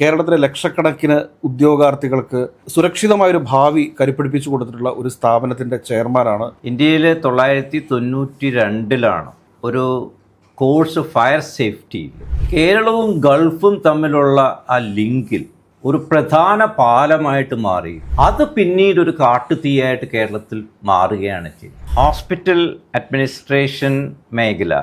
കേരളത്തിലെ ലക്ഷക്കണക്കിന് ഉദ്യോഗാർത്ഥികൾക്ക് സുരക്ഷിതമായൊരു ഭാവി കരുപ്പിടിപ്പിച്ചു കൊടുത്തിട്ടുള്ള ഒരു സ്ഥാപനത്തിന്റെ ചെയർമാനാണ് ഇന്ത്യയിൽ തൊള്ളായിരത്തി തൊണ്ണൂറ്റി രണ്ടിലാണ് ഒരു കോഴ്സ് ഫയർ സേഫ്റ്റി. കേരളവും ഗൾഫും തമ്മിലുള്ള ആ ലിങ്കിൽ ഒരു പ്രധാന പാലമായിട്ട് മാറി. അത് പിന്നീട് ഒരു കാട്ടുതീയായിട്ട് കേരളത്തിൽ മാറുകയാണ് ചെയ്തത്. ഹോസ്പിറ്റൽ അഡ്മിനിസ്ട്രേഷൻ മേഖല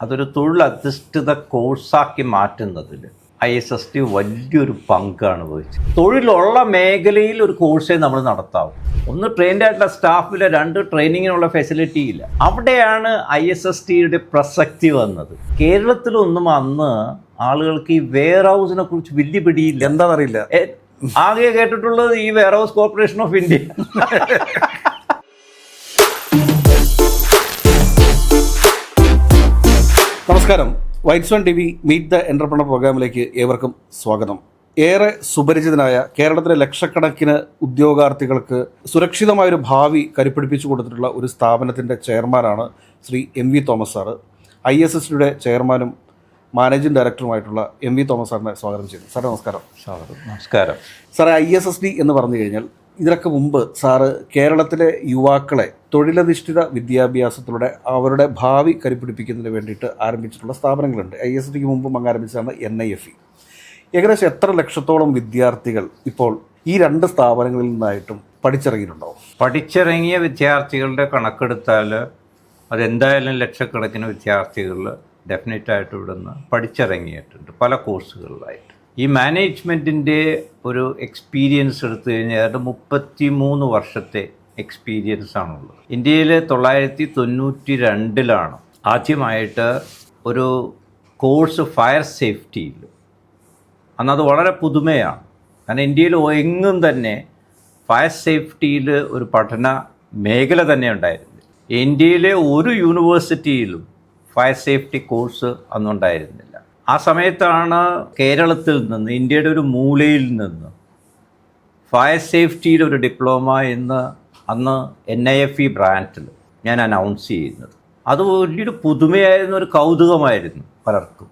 അതൊരു തൊഴിലധിഷ്ഠിത കോഴ്സാക്കി മാറ്റുന്നതിൽ ഐ എസ് എസ് ടി വലിയൊരു പങ്കാണ് വഹിച്ചത്. തൊഴിലുള്ള മേഖലയിൽ ഒരു കോഴ്സേ നമ്മൾ നടത്താവും. ഒന്ന് ട്രെയിൻഡ് ആയിട്ടുള്ള സ്റ്റാഫിലെ രണ്ട് ട്രെയിനിങ്ങിനുള്ള ഫെസിലിറ്റി ഇല്ല. അവിടെയാണ് ഐ എസ് എസ് ടിയുടെ പ്രസക്തി വന്നത്. കേരളത്തിലൊന്നും അന്ന് ആളുകൾക്ക് ഈ വെയർ ഹൗസിനെ കുറിച്ച് വലിയ പിടിയില്ല. എന്താണെന്നറിയില്ല ആകെ കേട്ടിട്ടുള്ളത് ഈ warehouse corporation of India നമസ്കാരം. Whites one T V meet the entrepreneur പ്രോഗ്രാമിലേക്ക് ഏവർക്കും സ്വാഗതം. ഏറെ സുപരിചിതനായ കേരളത്തിലെ ലക്ഷക്കണക്കിന് ഉദ്യോഗാർത്ഥികൾക്ക് സുരക്ഷിതമായൊരു ഭാവി കരുപ്പിടിപ്പിച്ചു കൊടുത്തിട്ടുള്ള ഒരു സ്ഥാപനത്തിന്റെ ചെയർമാനാണ് Shri M V Thomas sir. I S S ടിയുടെ ചെയർമാനും മാനേജിംഗ് ഡയറക്ടറുമായിട്ടുള്ള എം വി തോമസ് സാറിനെ സ്വാഗതം ചെയ്യുന്നു. സാറേ നമസ്കാരം. നമസ്കാരം. സാറേ ഐ എസ് എസ് ഡി എന്ന് പറഞ്ഞു കഴിഞ്ഞാൽ ഇതിനൊക്കെ മുമ്പ് സാറ് കേരളത്തിലെ യുവാക്കളെ തൊഴിലധിഷ്ഠിത വിദ്യാഭ്യാസത്തിലൂടെ അവരുടെ ഭാവി കരുപിടിപ്പിക്കുന്നതിന് വേണ്ടിയിട്ട് ആരംഭിച്ചിട്ടുള്ള സ്ഥാപനങ്ങളുണ്ട്. ഐ എസ് ഡിക്ക് മുമ്പും അങ്ങ് ആരംഭിച്ചതാണ് എൻ ഐ എഫ് ഇ. ഏകദേശം എത്ര ലക്ഷത്തോളം വിദ്യാർത്ഥികൾ ഇപ്പോൾ ഈ രണ്ട് സ്ഥാപനങ്ങളിൽ നിന്നായിട്ടും പഠിച്ചിറങ്ങിയിട്ടുണ്ടാവും പഠിച്ചിറങ്ങിയ വിദ്യാർത്ഥികളുടെ കണക്കെടുത്താൽ അതെന്തായാലും ലക്ഷക്കണക്കിന് വിദ്യാർത്ഥികൾ ഡെഫിനറ്റായിട്ട് ഇവിടുന്ന് പഠിച്ചിറങ്ങിയിട്ടുണ്ട് പല കോഴ്സുകളിലായിട്ട്. ഈ മാനേജ്മെന്റിന്റെ ഒരു എക്സ്പീരിയൻസ് എടുത്തു കഴിഞ്ഞാൽ ഏതാണ്ട് മുപ്പത്തി മൂന്ന് വർഷത്തെ എക്സ്പീരിയൻസ് ആണുള്ളത്. ഇന്ത്യയിൽ തൊള്ളായിരത്തി തൊണ്ണൂറ്റി രണ്ടിലാണ് ആദ്യമായിട്ട് ഒരു കോഴ്സ് ഫയർ സേഫ്റ്റിയിൽ അന്ന് അത് വളരെ പുതുമയാണ്. കാരണം ഇന്ത്യയിൽ എങ്ങും തന്നെ ഫയർ സേഫ്റ്റിയിൽ ഒരു പഠന മേഖല തന്നെ ഉണ്ടായിരുന്നു ഇന്ത്യയിലെ ഒരു യൂണിവേഴ്സിറ്റിയിലും ഫയർ സേഫ്റ്റി കോഴ്സ് അന്നുണ്ടായിരുന്നില്ല ആ സമയത്താണ് കേരളത്തിൽ നിന്ന് ഇന്ത്യയുടെ ഒരു മൂലയിൽ നിന്ന് ഫയർ സേഫ്റ്റിയുടെ ഒരു ഡിപ്ലോമ എന്ന് അന്ന് എൻ ഐ എഫ് ഇ ബ്രാൻഡിൽ ഞാൻ അനൗൺസ് ചെയ്യുന്നത്. അത് വലിയൊരു പുതുമയായിരുന്ന ഒരു കൗതുകമായിരുന്നു പലർക്കും.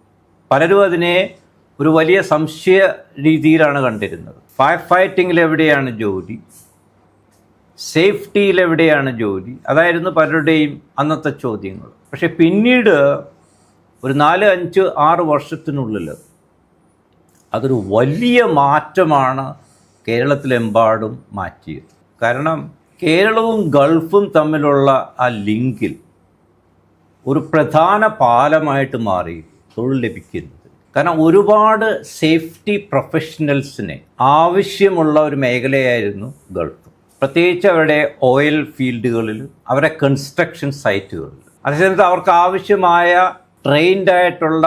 പലരും അതിനെ ഒരു വലിയ സംശയ രീതിയിലാണ് കണ്ടിരുന്നത്. ഫയർ ഫൈറ്റിങ്ങിൽ എവിടെയാണ് ജോലി? സേഫ്റ്റിയിൽ എവിടെയാണ് ജോലി? അതായിരുന്നു പലരുടെയും അന്നത്തെ ചോദ്യങ്ങൾ. പക്ഷെ പിന്നീട് ഒരു നാല് അഞ്ച് ആറ് വർഷത്തിനുള്ളിൽ അതൊരു വലിയ മാറ്റമാണ് കേരളത്തിലെമ്പാടും മാറ്റിയത്. കാരണം കേരളവും ഗൾഫും തമ്മിലുള്ള ആ ലിങ്കിൽ ഒരു പ്രധാന പാലമായിട്ട് മാറി തൊഴിൽ ലഭിക്കുന്നത്. കാരണം ഒരുപാട് സേഫ്റ്റി പ്രൊഫഷണൽസിനെ ആവശ്യമുള്ള ഒരു മേഖലയായിരുന്നു ഗൾഫ്. പ്രത്യേകിച്ച് അവരുടെ ഓയിൽ ഫീൽഡുകളിൽ അവരുടെ കൺസ്ട്രക്ഷൻ സൈറ്റുകളിൽ. അതേസമയത്ത് അവർക്ക് ആവശ്യമായ ട്രെയിൻഡ് ആയിട്ടുള്ള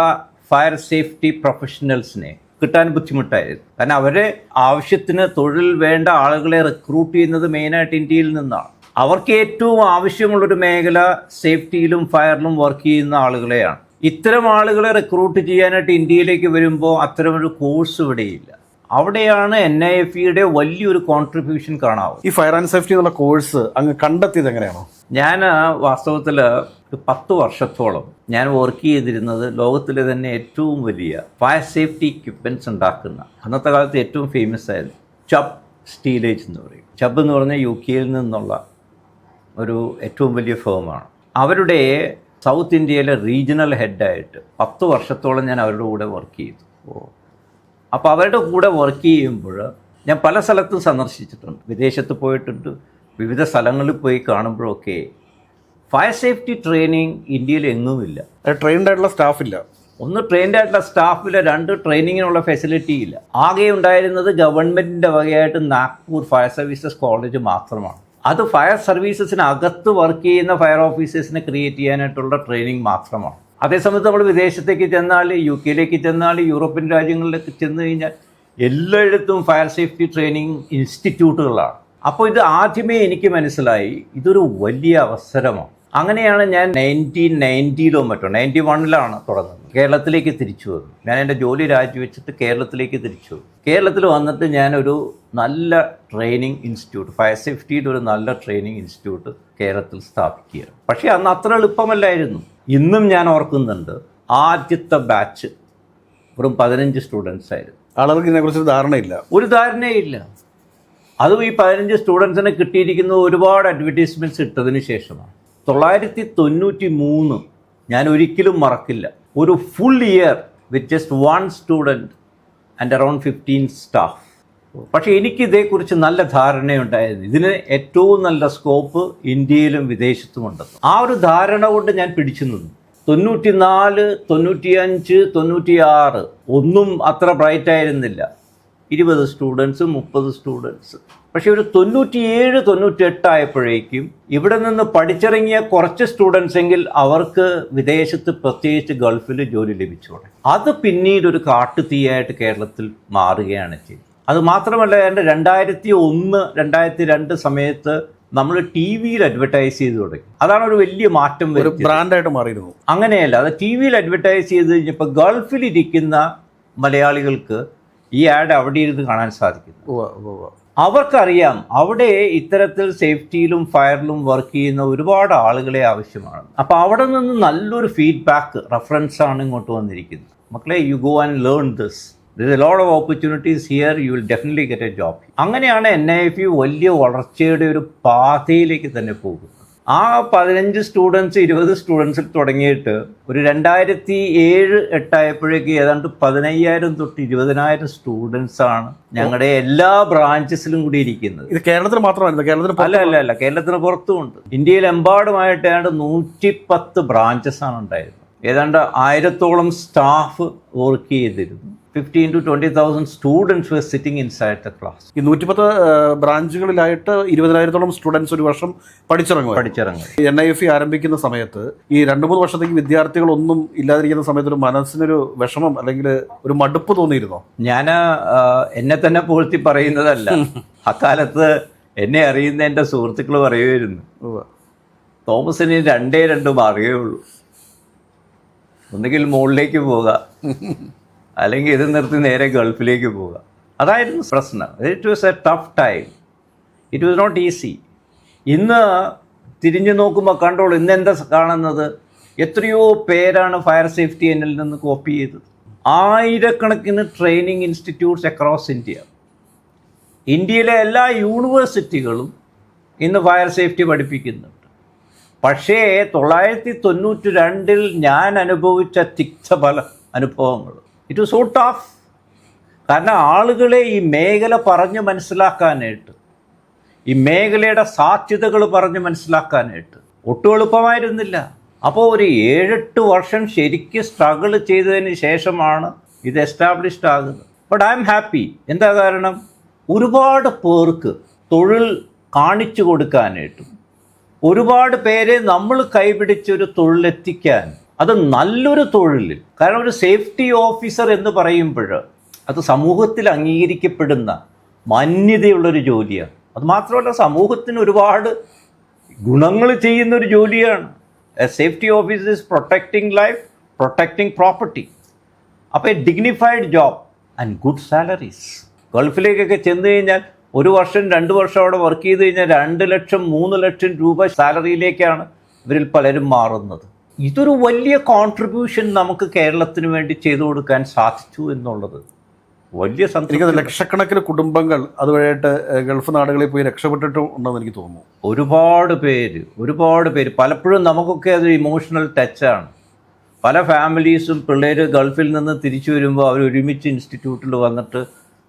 ഫയർ സേഫ്റ്റി പ്രൊഫഷണൽസിനെ കിട്ടാൻ ബുദ്ധിമുട്ടായിരുന്നു കാരണം അവരെ ആവശ്യത്തിന് തൊഴിൽ വേണ്ട ആളുകളെ റിക്രൂട്ട് ചെയ്യുന്നത് മെയിനായിട്ട് ഇന്ത്യയിൽ നിന്നാണ്. അവർക്ക് ഏറ്റവും ആവശ്യമുള്ളൊരു മേഖല സേഫ്റ്റിയിലും ഫയറിലും വർക്ക് ചെയ്യുന്ന ആളുകളെയാണ്. ഇത്തരം ആളുകളെ റിക്രൂട്ട് ചെയ്യാനായിട്ട് ഇന്ത്യയിലേക്ക് വരുമ്പോൾ അത്തരമൊരു കോഴ്സ് ഇവിടെയില്ല അവിടെയാണ് എൻ ഐ എഫ് ഇയുടെ വലിയൊരു കോൺട്രിബ്യൂഷൻ കാണാവും ഈ ഫയർ ആൻഡ് സേഫ്റ്റി എന്നുള്ള കോഴ്സ് അങ്ങ് കണ്ടെത്തിയത് എങ്ങനെയാണോ? ഞാൻ വാസ്തവത്തിൽ പത്ത് വർഷത്തോളം ഞാൻ വർക്ക് ചെയ്തിരുന്നത് ലോകത്തിലെ തന്നെ ഏറ്റവും വലിയ ഫയർ സേഫ്റ്റി എക്യുപ്മെന്റ്സ് ഉണ്ടാക്കുന്ന അന്നത്തെ കാലത്ത് ഏറ്റവും ഫേമസ് ആയിരുന്നു ചബ് സ്റ്റീലേജ് എന്ന് പറയും. ചബ് എന്ന് പറഞ്ഞാൽ യു കെയിൽ നിന്നുള്ള ഒരു ഏറ്റവും വലിയ ഫേമാണ് അവരുടെ സൗത്ത് ഇന്ത്യയിലെ റീജിയണൽ ഹെഡായിട്ട് പത്ത് വർഷത്തോളം ഞാൻ അവരുടെ കൂടെ വർക്ക് ചെയ്തു. അപ്പോൾ അവരുടെ കൂടെ വർക്ക് ചെയ്യുമ്പോൾ ഞാൻ പല സ്ഥലത്തും സന്ദർശിച്ചിട്ടുണ്ട്. വിദേശത്ത് പോയിട്ടുണ്ട്. വിവിധ സ്ഥലങ്ങളിൽ പോയി കാണുമ്പോഴൊക്കെ ഫയർ സേഫ്റ്റി ട്രെയിനിങ് ഇന്ത്യയിൽ എങ്ങുമില്ല. ട്രെയിൻഡ് ആയിട്ടുള്ള സ്റ്റാഫില്ല ഒന്ന് ട്രെയിൻഡ് ആയിട്ടുള്ള സ്റ്റാഫില്ല രണ്ട് ട്രെയിനിങ്ങിനുള്ള ഫെസിലിറ്റി ഇല്ല. ആകെ ഉണ്ടായിരുന്നത് ഗവൺമെന്റിന്റെ വകയായിട്ട് നാഗ്പൂർ ഫയർ സർവീസസ് കോളേജ് മാത്രമാണ്. അത് ഫയർ സർവീസസിന് അകത്ത് വർക്ക് ചെയ്യുന്ന ഫയർ ഓഫീസേഴ്സിനെ ക്രിയേറ്റ് ചെയ്യാനായിട്ടുള്ള ട്രെയിനിങ് മാത്രമാണ്. അതേസമയത്ത് നമ്മൾ വിദേശത്തേക്ക് ചെന്നാൽ യു കെയിലേക്ക് ചെന്നാൽ യൂറോപ്യൻ രാജ്യങ്ങളിലേക്ക് ചെന്ന് കഴിഞ്ഞാൽ എല്ലായിടത്തും ഫയർ സേഫ്റ്റി ട്രെയിനിങ് ഇൻസ്റ്റിറ്റ്യൂട്ടുകളാണ് അപ്പോൾ ഇത് ആദ്യമേ എനിക്ക് മനസ്സിലായി ഇതൊരു വലിയ അവസരമാണ്. അങ്ങനെയാണ് ഞാൻ നയന്റീൻ നയന്റിയിലോ മറ്റോ നയന്റി വണ്ണിലാണ് തുടങ്ങുന്നത്. കേരളത്തിലേക്ക് തിരിച്ചു വന്നു. ഞാൻ എന്റെ ജോലി രാജിവെച്ചിട്ട് കേരളത്തിലേക്ക് തിരിച്ചു വന്നു. കേരളത്തിൽ വന്നിട്ട് ഞാനൊരു നല്ല ട്രെയിനിങ് ഇൻസ്റ്റിറ്റ്യൂട്ട് ഫയർ സേഫ്റ്റിയുടെ ഒരു നല്ല ട്രെയിനിങ് ഇൻസ്റ്റിറ്റ്യൂട്ട് കേരളത്തിൽ സ്ഥാപിക്കുക പക്ഷേ അന്ന് അത്ര എളുപ്പമല്ലായിരുന്നു. ഇന്നും ഞാൻ ഓർക്കുന്നുണ്ട് ആദ്യത്തെ ബാച്ച് വെറും പതിനഞ്ച് സ്റ്റുഡൻസ് ആയിരുന്നു. ആളുകൾക്ക് ഇതിനെക്കുറിച്ച് ധാരണയില്ല. ഒരു ധാരണയില്ല. അതും ഈ പതിനഞ്ച് സ്റ്റുഡൻസിനെ കിട്ടിയിരിക്കുന്ന ഒരുപാട് അഡ്വർടൈസ്മെന്റ്സ് ഇട്ടതിന് ശേഷമാണ്. തൊള്ളായിരത്തി തൊണ്ണൂറ്റി മൂന്ന് ഞാൻ ഒരിക്കലും മറക്കില്ല. ഒരു full year with just one student and around fifteen staff പക്ഷേ എനിക്ക് ഇതേക്കുറിച്ച് നല്ല ധാരണയുണ്ടായിരുന്നു ഇതിന് ഏറ്റവും നല്ല സ്കോപ്പ് ഇന്ത്യയിലും വിദേശത്തുമുണ്ട്. ആ ഒരു ധാരണ കൊണ്ട് ഞാൻ പിടിച്ചു നിന്നു. തൊണ്ണൂറ്റിനാല് തൊണ്ണൂറ്റിയഞ്ച് തൊണ്ണൂറ്റിയാറ് ഒന്നും അത്ര ബ്രൈറ്റ് ആയിരുന്നില്ല. ഇരുപത് സ്റ്റുഡൻസ് മുപ്പത് സ്റ്റുഡൻസ് പക്ഷേ ഒരു തൊണ്ണൂറ്റിയേഴ് തൊണ്ണൂറ്റെട്ട് ആയപ്പോഴേക്കും ഇവിടെ നിന്ന് പഠിച്ചിറങ്ങിയ കുറച്ച് സ്റ്റുഡൻസ് എങ്കിൽ അവർക്ക് വിദേശത്ത് പ്രത്യേകിച്ച് ഗൾഫിൽ ജോലി ലഭിച്ചോടെ. അത് പിന്നീട് ഒരു കാട്ടുതീയായിട്ട് കേരളത്തിൽ മാറുകയാണ് ചെയ്തത്. അത് മാത്രമല്ല എന്റെ രണ്ടായിരത്തി ഒന്ന് രണ്ടായിരത്തി രണ്ട് സമയത്ത് നമ്മൾ ടി വിയിൽ അഡ്വർടൈസ് ചെയ്ത് തുടങ്ങി. അതാണ് ഒരു വലിയ മാറ്റം ഒരു ബ്രാൻഡായിട്ട് മാറിയിരുന്നു. അങ്ങനെയല്ല അത് ടി വിയിൽ അഡ്വർടൈസ് ചെയ്ത് കഴിഞ്ഞപ്പോൾ ഗൾഫിലിരിക്കുന്ന മലയാളികൾക്ക് ഈ ആഡ് അവിടെ ഇരുന്ന് കാണാൻ സാധിക്കുന്നു. അവർക്കറിയാം അവിടെ ഇത്തരത്തിൽ സേഫ്റ്റിയിലും ഫയറിലും വർക്ക് ചെയ്യുന്ന ഒരുപാട് ആളുകളെ ആവശ്യമാണ്. അപ്പോൾ അവിടെ നിന്ന് നല്ലൊരു ഫീഡ്ബാക്ക് റെഫറൻസ് ആണ് ഇങ്ങോട്ട് വന്നിരിക്കുന്നത്. മക്കളെ you go and learn this this a lot of opportunities here you will definitely get a job അങ്ങനെയാണ് എൻ ഐ എഫ് യു വലിയ വളർച്ചയുടെ ഒരു പാതയിലേക്ക് തന്നെ പോകുന്നത്. ആ പതിനഞ്ച് സ്റ്റുഡൻസ് ഇരുപത് സ്റ്റുഡൻസിൽ തുടങ്ങിയിട്ട് ഒരു രണ്ടായിരത്തി ഏഴ് എട്ടായപ്പോഴേക്ക് ഏതാണ്ട് പതിനയ്യായിരം തൊട്ട് ഇരുപതിനായിരം സ്റ്റുഡൻസ് ആണ് ഞങ്ങളുടെ എല്ലാ ബ്രാഞ്ചസിലും കൂടി ഇരിക്കുന്നത്. ഇത് കേരളത്തിൽ മാത്രമല്ല കേരളത്തിൽ അല്ല അല്ല അല്ല കേരളത്തിന് പുറത്തുമുണ്ട് ഇന്ത്യയിൽ എമ്പാടുമായിട്ട് ഏതാണ്ട് നൂറ്റിപ്പത്ത് ബ്രാഞ്ചസ് ആണ് ഉണ്ടായിരുന്നത്. ഏതാണ്ട് ആയിരത്തോളം സ്റ്റാഫ് വർക്ക് ചെയ്തിരുന്നു. Fifteen to twenty thousand students were sitting inside the class ഈ നൂറ്റിപ്പത്ത് ബ്രാഞ്ചുകളിലായിട്ട് ഇരുപതിനായിരത്തോളം സ്റ്റുഡൻസ് ഒരു വർഷം പഠിച്ചിറങ്ങും പഠിച്ചിറങ്ങും എൻ ഐ എഫ് ആരംഭിക്കുന്ന സമയത്ത് ഈ രണ്ട് മൂന്ന് വർഷത്തേക്ക് വിദ്യാർത്ഥികളൊന്നും ഇല്ലാതിരിക്കുന്ന സമയത്ത് ഒരു മനസ്സിനൊരു വിഷമം അല്ലെങ്കിൽ ഒരു മടുപ്പ് തോന്നിയിരുന്നോ? ഞാൻ എന്നെ തന്നെ പൂഴ്ത്തി പറയുന്നതല്ല. അക്കാലത്ത് എന്നെ അറിയുന്ന എന്റെ സുഹൃത്തുക്കൾ പറയുമായിരുന്നു. തോമസിന് രണ്ടേ രണ്ട് മാർഗമേ ഉള്ളൂ. ഒന്നുകിൽ മുകളിലേക്ക് പോവുക അല്ലെങ്കിൽ ഇത് നിർത്തി നേരെ ഗൾഫിലേക്ക് പോവുക. അതായിരുന്നു പ്രശ്നം. It was a tough time it was not easy ഇന്ന് തിരിഞ്ഞു നോക്കുമ്പോൾ കണ്ടോളൂ ഇന്ന് എന്താ കാണുന്നത്? എത്രയോ പേരാണ് ഫയർ സേഫ്റ്റി എന്നിൽ നിന്ന് കോപ്പി ചെയ്തത്. ആയിരക്കണക്കിന് ട്രെയിനിങ് ഇൻസ്റ്റിറ്റ്യൂട്ട്സ് അക്രോസ് ഇന്ത്യ ഇന്ത്യയിലെ എല്ലാ യൂണിവേഴ്സിറ്റികളും ഇന്ന് ഫയർ സേഫ്റ്റി പഠിപ്പിക്കുന്നുണ്ട്. പക്ഷേ തൊള്ളായിരത്തി തൊണ്ണൂറ്റി രണ്ടിൽ ഞാൻ അനുഭവിച്ച തിക്തഫല അനുഭവങ്ങൾ ഇറ്റ് സോ ടഫ് കാരണം ആളുകളെ ഈ മേഖല പറഞ്ഞ് മനസ്സിലാക്കാനായിട്ട് ഈ മേഖലയുടെ സാധ്യതകൾ പറഞ്ഞ് മനസ്സിലാക്കാനായിട്ട് ഒട്ടും എളുപ്പമായിരുന്നില്ല. അപ്പോൾ ഒരു ഏഴെട്ട് വർഷം ശരിക്കും സ്ട്രഗിൾ ചെയ്തതിന് ശേഷമാണ് ഇത് എസ്റ്റാബ്ലിഷ്ഡ് ആകുന്നത്. ബട്ട് ഐ എം ഹാപ്പി എന്താ കാരണം? ഒരുപാട് പേർക്ക് തൊഴിൽ കാണിച്ചു കൊടുക്കാനായിട്ടും ഒരുപാട് പേരെ നമ്മൾ കൈപിടിച്ചൊരു തൊഴിലെത്തിക്കാൻ അത് നല്ലൊരു തൊഴിൽ. കാരണം ഒരു സേഫ്റ്റി ഓഫീസർ എന്ന് പറയുമ്പോൾ അത് സമൂഹത്തിൽ അംഗീകരിക്കപ്പെടുന്ന മാന്യതയുള്ളൊരു ജോലിയാണ്. അത് മാത്രമല്ല സമൂഹത്തിന് ഒരുപാട് ഗുണങ്ങൾ ചെയ്യുന്ന ഒരു ജോലിയാണ് safety officer is protecting life protecting property അപ്പോൾ a dignified job and good salaries ഗൾഫിലേക്കൊക്കെ ചെന്ന് കഴിഞ്ഞാൽ ഒരു വർഷം രണ്ട് വർഷം അവിടെ വർക്ക് ചെയ്ത് കഴിഞ്ഞാൽ രണ്ട് ലക്ഷം മൂന്ന് ലക്ഷം രൂപ സാലറിയിലേക്കാണ് ഇവരിൽ പലരും മാറുന്നത്. ഇതൊരു വലിയ കോൺട്രിബ്യൂഷൻ നമുക്ക് കേരളത്തിന് വേണ്ടി ചെയ്തു കൊടുക്കാൻ സാധിച്ചു എന്നുള്ളത്. വലിയ സംതൃപ്തി. ലക്ഷക്കണക്കിന് കുടുംബങ്ങൾ അതുവഴിയായിട്ട് ഗൾഫ് നാടുകളിൽ പോയി രക്ഷപ്പെട്ടിട്ടും ഉണ്ടെന്ന് എനിക്ക് തോന്നുന്നു. ഒരുപാട് പേര് ഒരുപാട് പേര്. പലപ്പോഴും നമുക്കൊക്കെ അത് ഇമോഷണൽ ടച്ചാണ് പല ഫാമിലീസും പിള്ളേർ ഗൾഫിൽ നിന്ന് തിരിച്ചു വരുമ്പോൾ അവർ ഒരുമിച്ച് ഇൻസ്റ്റിറ്റ്യൂട്ടിൽ വന്നിട്ട്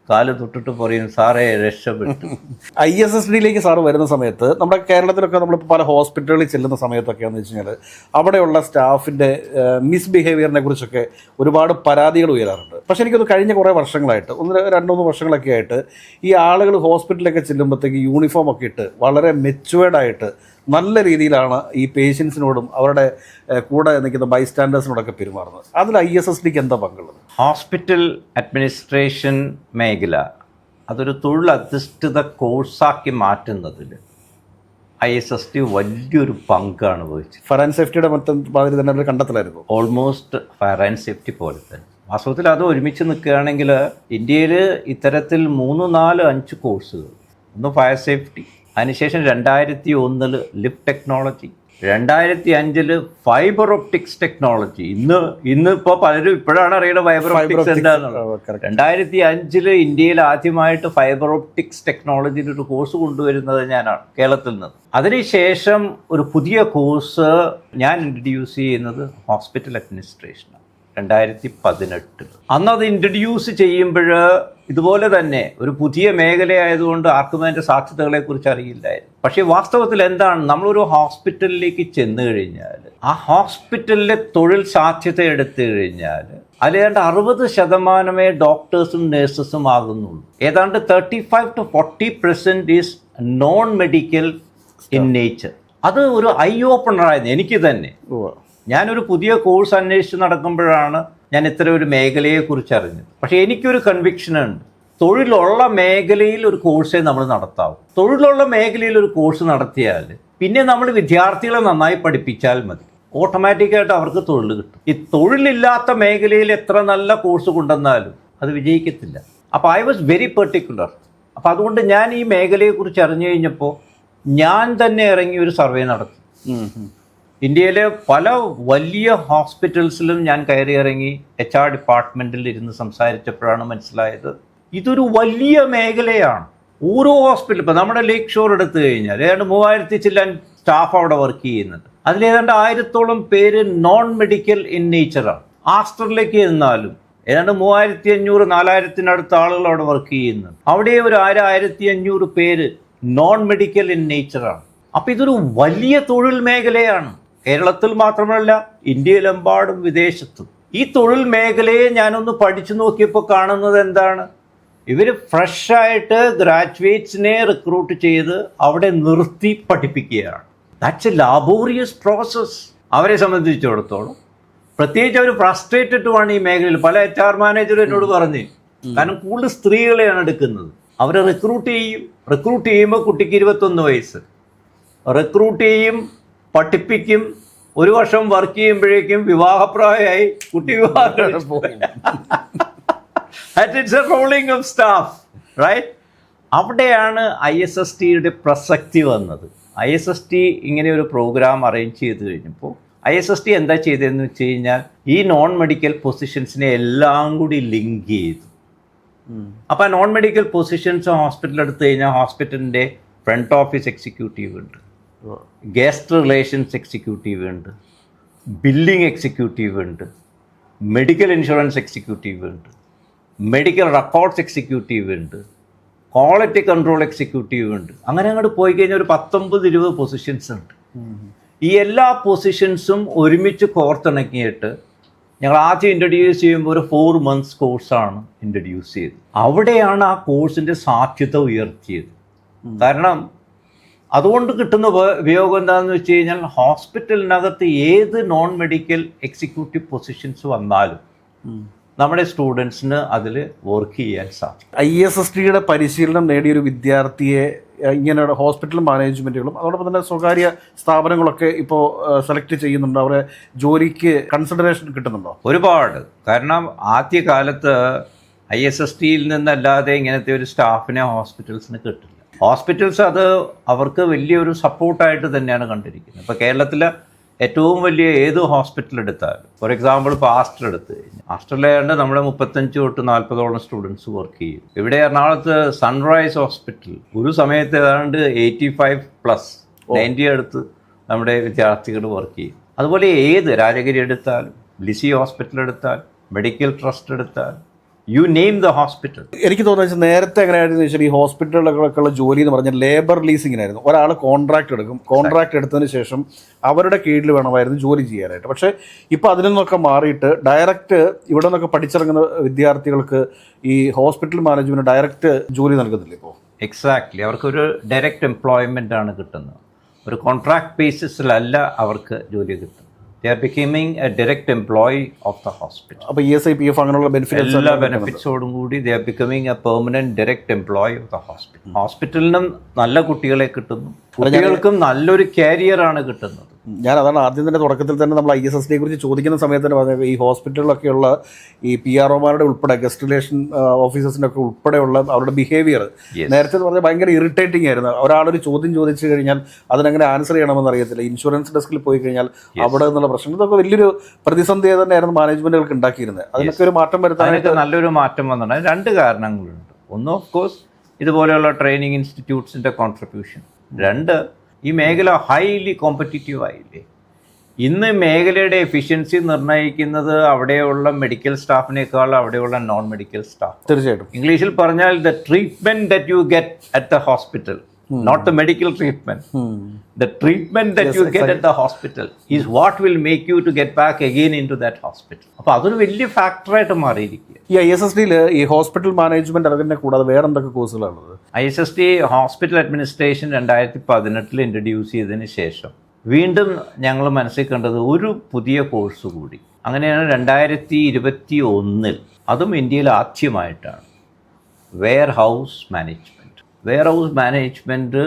കാൽ തൊട്ടിട്ട് പറയും സാറേ രക്ഷപ്പെട്ടു. ഐ എസ് എസ് ഡിയിലേക്ക് സാറ് വരുന്ന സമയത്ത് നമ്മുടെ കേരളത്തിലൊക്കെ നമ്മൾ പല ഹോസ്പിറ്റലുകളിൽ ചെല്ലുന്ന സമയത്തൊക്കെയാണെന്ന് വെച്ച് കഴിഞ്ഞാൽ അവിടെയുള്ള സ്റ്റാഫിന്റെ മിസ്ബിഹേവിയറിനെ കുറിച്ചൊക്കെ ഒരുപാട് പരാതികൾ ഉയരാറുണ്ട്. പക്ഷേ എനിക്കത് കഴിഞ്ഞ കുറേ വർഷങ്ങളായിട്ട് ഒന്ന് രണ്ട് മൂന്ന് വർഷങ്ങളൊക്കെ ആയിട്ട് ഈ ആളുകൾ ഹോസ്പിറ്റലിലൊക്കെ ചെല്ലുമ്പോഴത്തേക്ക് യൂണിഫോം ഒക്കെ ഇട്ട് വളരെ മെച്ചുവേർഡായിട്ട് നല്ല രീതിയിലാണ് ഈ പേഷ്യൻസിനോടും അവരുടെ കൂടെ നിൽക്കുന്ന ബൈസ്റ്റാൻഡേഴ്സിനോടൊക്കെ പെരുമാറുന്നത്. അതിൽ ഐ എസ് എസ് ഡിക്ക് എന്താ പങ്കുള്ളത്? ഹോസ്പിറ്റൽ അഡ്മിനിസ്ട്രേഷൻ മേഖല അതൊരു തൊഴിലധിഷ്ഠിത കോഴ്സാക്കി മാറ്റുന്നതിൽ ഐ എസ് എസ് ടി വലിയൊരു പങ്കാണ് വഹിച്ചത്. ഫയർ ആൻഡ് സേഫ്റ്റിയുടെ മൊത്തം മാതിരി തന്നെ അവർ കണ്ടെത്തലായിരുന്നു. ഓൾമോസ്റ്റ് ഫയർ ആൻഡ് സേഫ്റ്റി പോലെ തന്നെ. വാസ്തവത്തിൽ അത് ഒരുമിച്ച് നിൽക്കുകയാണെങ്കിൽ ഇന്ത്യയിൽ ഇത്തരത്തിൽ മൂന്ന് നാല് അഞ്ച് കോഴ്സുകൾ ഒന്ന് ഫയർ സേഫ്റ്റി അതിനുശേഷം രണ്ടായിരത്തി ഒന്നിൽ ലിപ് ടെക്നോളജി രണ്ടായിരത്തി അഞ്ചിൽ ഫൈബർ ഒപ്റ്റിക്സ് ടെക്നോളജി. ഇന്ന് ഇന്ന് ഇപ്പോൾ പലരും ഇപ്പോഴാണ് അറിയുന്നത് ഫൈബർ ഒപ്റ്റിക്സ് എന്താണെന്നുള്ളത്. രണ്ടായിരത്തി അഞ്ചിൽ ഇന്ത്യയിൽ ആദ്യമായിട്ട് ഫൈബർ ഒപ്റ്റിക്സ് ടെക്നോളജിയിൽ ഒരു കോഴ്സ് കൊണ്ടുവരുന്നത് ഞാനാണ് കേരളത്തിൽ നിന്ന്. അതിനുശേഷം ഒരു പുതിയ കോഴ്സ് ഞാൻ ഇൻട്രൊഡ്യൂസ് ചെയ്യുന്നത് ഹോസ്പിറ്റൽ അഡ്മിനിസ്ട്രേഷനാണ്. രണ്ടായിരത്തി പതിനെട്ടിൽ അന്ന് അത് ഇൻട്രൊഡ്യൂസ് ചെയ്യുമ്പോൾ ഇതുപോലെ തന്നെ ഒരു പുതിയ മേഖലയായതുകൊണ്ട് ആർക്കും അതിന്റെ സാധ്യതകളെ കുറിച്ച് അറിയില്ലായിരുന്നു. പക്ഷേ വാസ്തവത്തിൽ എന്താണ്? നമ്മളൊരു ഹോസ്പിറ്റലിലേക്ക് ചെന്ന് കഴിഞ്ഞാൽ ആ ഹോസ്പിറ്റലിലെ തൊഴിൽ സാധ്യത എടുത്തു കഴിഞ്ഞാൽ അതിലേതാണ്ട് അറുപത് ശതമാനമേ ഡോക്ടേഴ്സും നേഴ്സസും ആകുന്നുള്ളൂ. ഏതാണ്ട് thirty five to forty percent is non medical in nature അത് ഒരു ഐ ഓപ്പണറായിരുന്നു എനിക്ക് തന്നെ. ഞാനൊരു പുതിയ കോഴ്സ് അന്വേഷിച്ച് നടക്കുമ്പോഴാണ് ഞാൻ ഇത്തരം ഒരു മേഖലയെക്കുറിച്ച് അറിഞ്ഞത്. പക്ഷേ എനിക്കൊരു കൺവിക്ഷൻ ഉണ്ട്. തൊഴിലുള്ള മേഖലയിൽ ഒരു കോഴ്സേ നമ്മൾ നടത്താവും. തൊഴിലുള്ള മേഖലയിൽ ഒരു കോഴ്സ് നടത്തിയാൽ പിന്നെ നമ്മൾ വിദ്യാർത്ഥികളെ നന്നായി പഠിപ്പിച്ചാൽ മതി. ഓട്ടോമാറ്റിക്കായിട്ട് അവർക്ക് തൊഴിൽ കിട്ടും. ഈ തൊഴിലില്ലാത്ത മേഖലയിൽ എത്ര നല്ല കോഴ്സ് കൊണ്ടുവന്നാലും അത് വിജയിക്കത്തില്ല. അപ്പോൾ ഐ വാസ് വെരി പെർട്ടിക്കുലർ അപ്പോൾ അതുകൊണ്ട് ഞാൻ ഈ മേഖലയെക്കുറിച്ച് അറിഞ്ഞു കഴിഞ്ഞപ്പോൾ ഞാൻ തന്നെ ഇറങ്ങി ഒരു സർവേ നടത്തി. ഇന്ത്യയിലെ പല വലിയ ഹോസ്പിറ്റൽസിലും ഞാൻ കയറി ഇറങ്ങി എച്ച് ആർ ഡിപ്പാർട്ട്മെന്റിൽ ഇരുന്ന് സംസാരിച്ചപ്പോഴാണ് മനസ്സിലായത്. ഇതൊരു വലിയ മേഖലയാണ്. ഓരോ ഹോസ്പിറ്റൽ ഇപ്പോൾ നമ്മുടെ ലേക്ക് ഷോർ എടുത്തു കഴിഞ്ഞാൽ ഏതാണ്ട് മൂവായിരത്തി ചില്ലാൻ സ്റ്റാഫ് അവിടെ വർക്ക് ചെയ്യുന്നുണ്ട്. അതിലേതാണ്ട് ആയിരത്തോളം പേര് നോൺ മെഡിക്കൽ ഇൻ നേച്ചറാണ് ആസ്റ്ററിലേക്ക് ചെന്നാലും ഏതാണ്ട് മൂവായിരത്തി അഞ്ഞൂറ് നാലായിരത്തിനടുത്ത് ആളുകൾ അവിടെ വർക്ക് ചെയ്യുന്നുണ്ട്. അവിടെ ഒരു ആയിരം ആയിരത്തി അഞ്ഞൂറ് പേര് നോൺ മെഡിക്കൽ ഇൻ നേച്ചറാണ് അപ്പം ഇതൊരു വലിയ തൊഴിൽ മേഖലയാണ്. കേരളത്തിൽ മാത്രമല്ല ഇന്ത്യയിലെമ്പാടും വിദേശത്തും. ഈ തൊഴിൽ മേഖലയെ ഞാനൊന്ന് പഠിച്ചു നോക്കിയപ്പോൾ കാണുന്നത് എന്താണ്? ഇവർ ഫ്രഷായിട്ട് ഗ്രാജുവേറ്റ്സിനെ റിക്രൂട്ട് ചെയ്ത് അവിടെ നിർത്തി പഠിപ്പിക്കുകയാണ്. ദാറ്റ്സ് എ ലാബോറിയസ് പ്രോസസ് അവരെ സംബന്ധിച്ചിടത്തോളം. പ്രത്യേകിച്ച് അവർ ഫ്രസ്ട്രേറ്റഡുമാണ് ഈ മേഖലയിൽ. പല എച്ച് ആർ മാനേജറും എന്നോട് പറഞ്ഞു. കാരണം കൂടുതൽ സ്ത്രീകളെയാണ് എടുക്കുന്നത്. അവരെ റിക്രൂട്ട് ചെയ്യും. റിക്രൂട്ട് ചെയ്യുമ്പോൾ കുട്ടിക്ക് ഇരുപത്തൊന്ന് വയസ്സ്. റിക്രൂട്ട് ചെയ്യും. പഠിപ്പിക്കും. ഒരു വർഷം വർക്ക് ചെയ്യുമ്പോഴേക്കും വിവാഹപ്രായമായി കുട്ടി വിവാഹം rolling of staff, right? അവിടെയാണ് ഐ എസ് എസ് ടിയുടെ പ്രസക്തി വന്നത്. ഐ എസ് എസ് ടി ഇങ്ങനെ ഒരു പ്രോഗ്രാം അറേഞ്ച് ചെയ്ത് കഴിഞ്ഞപ്പോൾ ഐ എസ് എസ് ടി എന്താ ചെയ്തതെന്ന് വെച്ച് കഴിഞ്ഞാൽ ഈ നോൺ മെഡിക്കൽ പൊസിഷൻസിനെ എല്ലാം കൂടി ലിങ്ക് ചെയ്തു. അപ്പോൾ ആ നോൺ മെഡിക്കൽ പൊസിഷൻസ് ഹോസ്പിറ്റൽ എടുത്തു കഴിഞ്ഞാൽ ഹോസ്പിറ്റലിന്റെ ഫ്രണ്ട് ഓഫീസ് എക്സിക്യൂട്ടീവ് ഉണ്ട്. ഗസ്റ്റ് റിലേഷൻസ് എക്സിക്യൂട്ടീവ് ഉണ്ട് ബില്ലിംഗ് എക്സിക്യൂട്ടീവ് ഉണ്ട് മെഡിക്കൽ ഇൻഷുറൻസ് എക്സിക്യൂട്ടീവ് ഉണ്ട് മെഡിക്കൽ റെക്കോർഡ്സ് എക്സിക്യൂട്ടീവ് ഉണ്ട് ക്വാളിറ്റി കൺട്രോൾ എക്സിക്യൂട്ടീവ് ഉണ്ട്. അങ്ങനെ അങ്ങോട്ട് പോയി കഴിഞ്ഞാൽ ഒരു പത്തൊമ്പത് ഇരുപത് പൊസിഷൻസ് ഉണ്ട്. ഈ എല്ലാ പൊസിഷൻസും ഒരുമിച്ച് കോർത്തിണക്കിയിട്ട് ഞങ്ങൾ ആദ്യം ഇൻട്രൊഡ്യൂസ് ചെയ്യുമ്പോൾ ഒരു ഫോർ മന്ത്സ് കോഴ്സാണ് ഇൻട്രൊഡ്യൂസ് ചെയ്തത്. അവിടെയാണ് ആ കോഴ്സിന്റെ സാധ്യത ഉയർത്തിയത്. കാരണം അതുകൊണ്ട് കിട്ടുന്ന ഉപ- ഉപയോഗം എന്താണെന്ന് വെച്ച് കഴിഞ്ഞാൽ ഹോസ്പിറ്റലിനകത്ത് ഏത് നോൺ മെഡിക്കൽ എക്സിക്യൂട്ടീവ് പൊസിഷൻസ് വന്നാലും നമ്മുടെ സ്റ്റുഡൻസിന് അതിൽ വർക്ക് ചെയ്യാൻ സാധിക്കും. ഐ എസ് എസ് ടിയുടെ പരിശീലനം നേടിയൊരു വിദ്യാർത്ഥിയെ ഇങ്ങനെയുള്ള ഹോസ്പിറ്റൽ മാനേജ്മെന്റുകളും അതോടൊപ്പം തന്നെ സ്വകാര്യ സ്ഥാപനങ്ങളൊക്കെ ഇപ്പോൾ സെലക്ട് ചെയ്യുന്നുണ്ടോ. അവരെ ജോലിക്ക് കൺസിഡറേഷൻ കിട്ടുന്നുണ്ടോ? ഒരുപാട്. കാരണം ആദ്യകാലത്ത് ഐ എസ് എസ് ടിയിൽ നിന്നല്ലാതെ ഇങ്ങനത്തെ ഒരു സ്റ്റാഫിനെ ഹോസ്പിറ്റൽസിന് കിട്ടില്ല. ഹോസ്പിറ്റൽസ് അത് അവർക്ക് വലിയൊരു സപ്പോർട്ടായിട്ട് തന്നെയാണ് കണ്ടിരിക്കുന്നത്. ഇപ്പോൾ കേരളത്തിലെ ഏറ്റവും വലിയ ഏത് ഹോസ്പിറ്റൽ എടുത്താലും ഫോർ എക്സാമ്പിൾ ഇപ്പോൾ ആസ്റ്റർ എടുത്ത് കഴിഞ്ഞാൽ ആസ്റ്ററിലാണ്ട് നമ്മുടെ മുപ്പത്തഞ്ച് തൊട്ട് നാൽപ്പതോളം സ്റ്റുഡൻസ് വർക്ക് ചെയ്യും. ഇവിടെ എറണാകുളത്ത് സൺറൈസ് ഹോസ്പിറ്റൽ ഒരു സമയത്ത് ഏതാണ്ട് എയ്റ്റി ഫൈവ് പ്ലസ് നയന്റി അടുത്ത് നമ്മുടെ വിദ്യാർത്ഥികൾ വർക്ക് ചെയ്യും. അതുപോലെ ഏത് രാജഗിരി എടുത്താലും ലിസി ഹോസ്പിറ്റൽ എടുത്താൽ മെഡിക്കൽ ട്രസ്റ്റ് എടുത്താൽ യു നെയിം ദ ഹോസ്പിറ്റൽ എനിക്ക് തോന്നുന്നത് നേരത്തെ എങ്ങനെയായിരുന്നു വെച്ചാൽ ഈ ഹോസ്പിറ്റലുകളൊക്കെയുള്ള ജോലി എന്ന് പറഞ്ഞാൽ ലേബർ ലീസിങ്ങിനായിരുന്നു ഒരാൾ കോൺട്രാക്ട് എടുക്കും കോൺട്രാക്ട് എടുത്തതിന് ശേഷം അവരുടെ കീഴിൽ വേണമായിരുന്നു ജോലി ചെയ്യാനായിട്ട്. പക്ഷേ ഇപ്പോൾ അതിൽ നിന്നൊക്കെ മാറിയിട്ട് ഡയറക്റ്റ് ഇവിടെ നിന്നൊക്കെ പഠിച്ചിറങ്ങുന്ന വിദ്യാർത്ഥികൾക്ക് ഈ ഹോസ്പിറ്റൽ മാനേജ്മെന്റ് ഡയറക്റ്റ് ജോലി നൽകുന്നില്ല ഇപ്പോൾ എക്സാക്ട്ലി അവർക്കൊരു ഡയറക്റ്റ് എംപ്ലോയ്മെന്റ് ആണ് കിട്ടുന്നത്. ഒരു കോൺട്രാക്ട് ബേസിസിലല്ല അവർക്ക് ജോലി കിട്ടുന്നത്. They are becoming a direct employee of the hospital അപ്പോൾ E S I P F അങ്ങനെയുള്ള ബെനിഫിറ്റ് എല്ലാ ബെനിഫിറ്റ്സോടും കൂടി they are becoming a permanent direct employee of the hospital ഹോസ്പിറ്റലിനും നല്ല കുട്ടികളെ കിട്ടുന്നു. കുട്ടികൾക്കും നല്ലൊരു കാരിയറാണ് കിട്ടുന്നത്. ഞാൻ അതാണ് ആദ്യം തന്നെ തുടക്കത്തിൽ തന്നെ നമ്മൾ ഐ എസ് എസ് ഡിയെ കുറിച്ച് ചോദിക്കുന്ന സമയത്ത് തന്നെ പറഞ്ഞത് ഈ ഹോസ്പിറ്റലിലൊക്കെയുള്ള ഈ പി ആർ ഒമാരുടെ ഉൾപ്പെടെ ഗസ്റ്റ് റിലേഷൻ ഓഫീസേഴ്സിന്റെ ഒക്കെ ഉൾപ്പെടെയുള്ള അവരുടെ ബിഹേവിയർ നേരത്തെ എന്ന് പറഞ്ഞാൽ ഭയങ്കര ഇറിറ്റേറ്റിംഗ് ആയിരുന്നു. ഒരാളൊരു ചോദ്യം ചോദിച്ചു കഴിഞ്ഞാൽ അതിനെങ്ങനെ ആൻസർ ചെയ്യണമെന്ന് അറിയത്തില്ല. ഇൻഷുറൻസ് ഡെസ്കിൽ പോയി കഴിഞ്ഞാൽ അവിടെ നിന്നുള്ള പ്രശ്നം ഇതൊക്കെ വലിയൊരു പ്രതിസന്ധി തന്നെയായിരുന്നു മാനേജ്മെന്റുകൾക്ക് ഉണ്ടാക്കിയിരുന്നത്. അതിനൊക്കെ ഒരു മാറ്റം വരുത്താനായിട്ട് നല്ലൊരു മാറ്റം വന്നിട്ടുണ്ട്. രണ്ട് കാരണങ്ങളുണ്ട്. ഒന്ന് ഓഫ് കോഴ്സ് ഇതുപോലെയുള്ള ട്രെയിനിങ് ഇൻസ്റ്റിറ്റ്യൂട്ട്സിന്റെ കോൺട്രിബ്യൂഷൻ രണ്ട് ഈ മേഖല ഹൈലി കോമ്പറ്റീറ്റീവ് ആയില്ലേ? ഇന്ന് മേഖലയുടെ എഫിഷ്യൻസി നിർണയിക്കുന്നത് അവിടെയുള്ള മെഡിക്കൽ സ്റ്റാഫിനേക്കാൾ അവിടെയുള്ള നോൺ മെഡിക്കൽ സ്റ്റാഫ് തീർച്ചയായിട്ടും. ഇംഗ്ലീഷിൽ പറഞ്ഞാൽ the treatment that you get at the hospital not the medical treatment the treatment that you get at the hospital is what will make you to get back back into that hospital അപ്പോൾ അതൊരു വലിയ ഫാക്ടറായിട്ട് മാറിയിരിക്കുക ഈ I S S ഡിയിൽ ഈ hospital management അതിനെ കൂടാതെ വേറെ എന്തൊക്കെ കോഴ്സുകളാണുള്ളത് I S S T hospital administration രണ്ടായിരത്തി പതിനെട്ടിൽ ഇൻട്രൊഡ്യൂസ് ചെയ്തതിന് ശേഷം വീണ്ടും ഞങ്ങൾ മനസ്സിൽ കണ്ടത് ഒരു പുതിയ കോഴ്സ് കൂടി. അങ്ങനെയാണ് രണ്ടായിരത്തി ഇരുപത്തി ഒന്നിൽ അതും ഇന്ത്യയിൽ ആദ്യമായിട്ടാണ്. Warehouse management warehouse management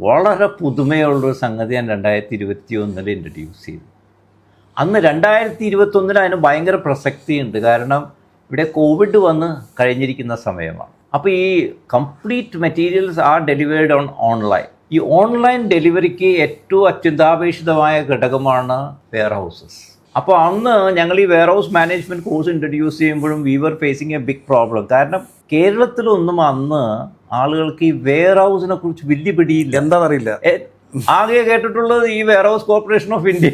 വളരെ പുതുമയുള്ളൊരു സംഗതി ഞാൻ രണ്ടായിരത്തി ഇരുപത്തി ഒന്നിൽ ഇൻട്രൊഡ്യൂസ് ചെയ്തു. അന്ന് രണ്ടായിരത്തി ഇരുപത്തൊന്നിൽ അതിന് ഭയങ്കര പ്രസക്തിയുണ്ട്. കാരണം ഇവിടെ കോവിഡ് വന്ന് കഴിഞ്ഞിരിക്കുന്ന സമയമാണ്. അപ്പോൾ ഈ complete materials are delivered on online ഈ ഓൺലൈൻ ഡെലിവറിക്ക് ഏറ്റവും അത്യന്താപേക്ഷിതമായ ഘടകമാണ് വെയർ ഹൗസസ് അപ്പോൾ അന്ന് ഞങ്ങൾ ഈ warehouse management course introduce ചെയ്യുമ്പോഴും we were facing a big problem കാരണം കേരളത്തിലൊന്നും അന്ന് ആളുകൾക്ക് ഈ വെയർ ഹൗസിനെ കുറിച്ച് വലിയ പിടിയില്ല. എന്താണെന്നറിയില്ല ആകെ കേട്ടിട്ടുള്ളത് ഈ warehouse corporation of India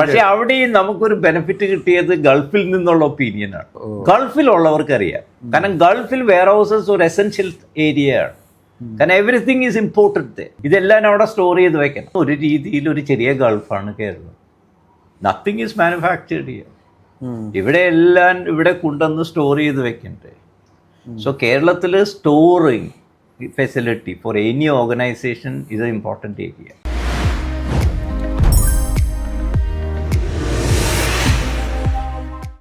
പക്ഷെ അവിടെയും നമുക്കൊരു ബെനിഫിറ്റ് കിട്ടിയത് ഗൾഫിൽ നിന്നുള്ള ഒപ്പീനിയനാണ് ഗൾഫിലുള്ളവർക്കറിയാം. കാരണം ഗൾഫിൽ വെയർ ഹൗസസ് ഒരു എസെൻഷ്യൽ ഏരിയയാണ് കാരണം എവറിത്തിങ് ഈസ് ഇമ്പോർട്ടന്റ് ഇതെല്ലാം അവിടെ സ്റ്റോർ ചെയ്ത് വെക്കണം. ഒരു രീതിയിൽ ഒരു ചെറിയ ഗൾഫാണ് കേരളം. നത്തിങ് ഈസ് മാനുഫാക്ചേർഡ് ചെയ്യുക ഇവിടെ എല്ലാം ഇവിടെ കൊണ്ടുവന്ന് സ്റ്റോർ ചെയ്ത് വെക്കണ്ടേ. സോ കേരളത്തിൽ storing facility for any organization ഇത് ഇമ്പോർട്ടന്റ് ഏരിയ